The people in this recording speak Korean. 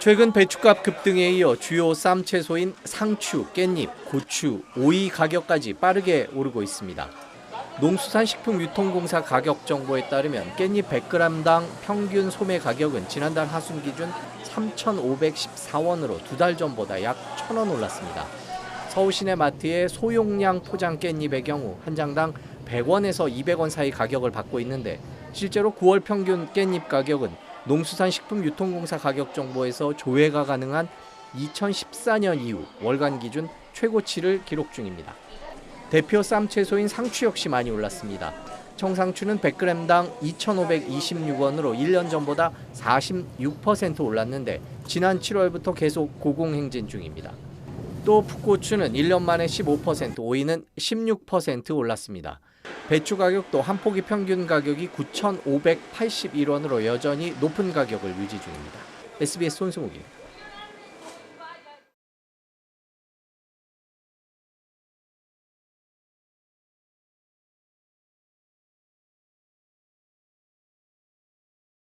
최근 배추값 급등에 이어 주요 쌈 채소인 상추, 깻잎, 고추, 오이 가격까지 빠르게 오르고 있습니다. 농수산식품유통공사 가격 정보에 따르면 깻잎 100g당 평균 소매 가격은 지난달 하순 기준 3,514원으로 두 달 전보다 약 1,000원 올랐습니다. 서울 시내 마트의 소용량 포장 깻잎의 경우 한 장당 100원에서 200원 사이 가격을 받고 있는데 실제로 9월 평균 깻잎 가격은 농수산식품유통공사 가격 정보에서 조회가 가능한 2014년 이후 월간 기준 최고치를 기록 중입니다. 대표 쌈 채소인 상추 역시 많이 올랐습니다. 청상추는 100g당 2,526원으로 1년 전보다 46% 올랐는데 지난 7월부터 계속 고공행진 중입니다. 또 풋고추는 1년 만에 15%, 오이는 16% 올랐습니다. 배추 가격도 한 포기 평균 가격이 9,581원으로 여전히 높은 가격을 유지 중입니다. SBS 손승욱입니다.